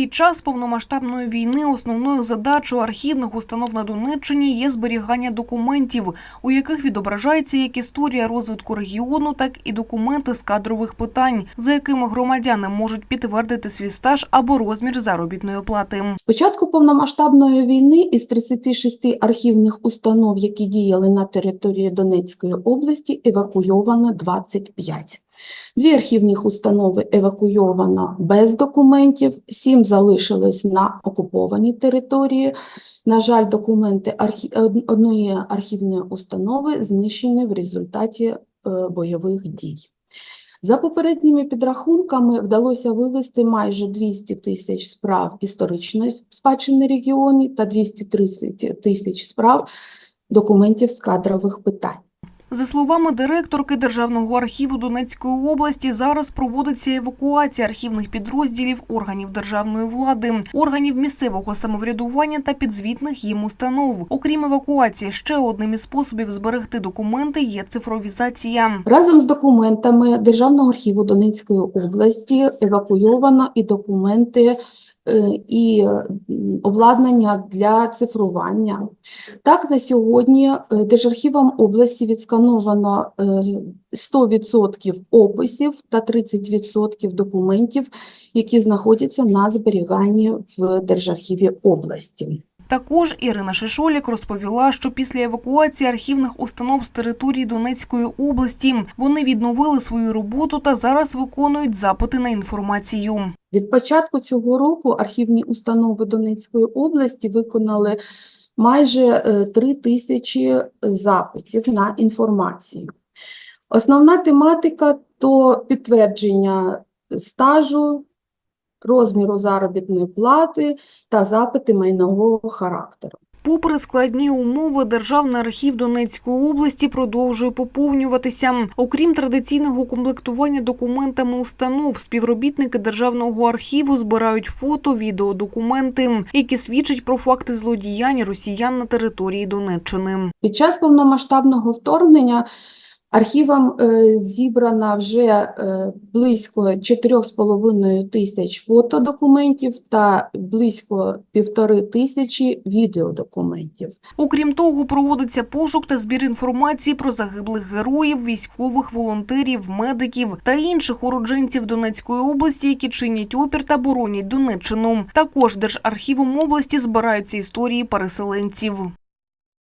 Під час повномасштабної війни основною задачою архівних установ на Донеччині є зберігання документів, у яких відображається як історія розвитку регіону, так і документи з кадрових питань, за якими громадяни можуть підтвердити свій стаж або розмір заробітної плати. З початку повномасштабної війни із 36 архівних установ, які діяли на території Донецької області, евакуйовано 25. Дві архівних установи евакуйовано без документів, сім залишились на окупованій території. На жаль, документи архі... одної архівної установи знищені в результаті е, бойових дій. За попередніми підрахунками вдалося вивести майже 200 тисяч справ історичної спадщини регіонів та 230 тисяч справ документів з кадрових питань. За словами директорки Державного архіву Донецької області, зараз проводиться евакуація архівних підрозділів органів державної влади, органів місцевого самоврядування та підзвітних їм установ. Окрім евакуації, ще одним із способів зберегти документи є цифровізація. Разом з документами Державного архіву Донецької області евакуйовано і документи і обладнання для цифрування. Так, на сьогодні е, Держархівом області відскановано е, 100% описів та 30% документів, які знаходяться на зберіганні в Держархіві області. Також Ірина Шишолік розповіла, що після евакуації архівних установ з території Донецької області вони відновили свою роботу та зараз виконують запити на інформацію. Від початку цього року архівні установи Донецької області виконали майже е, 3 тисячі запитів на інформацію. Основна тематика то підтвердження стажу, розміру заробітної плати та запити майнового характеру. Попри складні умови, Державний архів Донецької області продовжує поповнюватися. Окрім традиційного комплектування документами установ, співробітники Державного архіву збирають фото, відео, документи, які свідчать про факти злодіянь росіян на території Донеччини. Під час повномасштабного вторгнення архівом е, зібрано вже е, близько 4,5 тисяч фотодокументів та близько півтори тисячі відеодокументів. Окрім того, проводиться пошук та збір інформації про загиблих героїв, військових, волонтерів, медиків та інших уродженців Донецької області, які чинять опір та боронять Донеччину. Також Держархівом області збираються історії переселенців.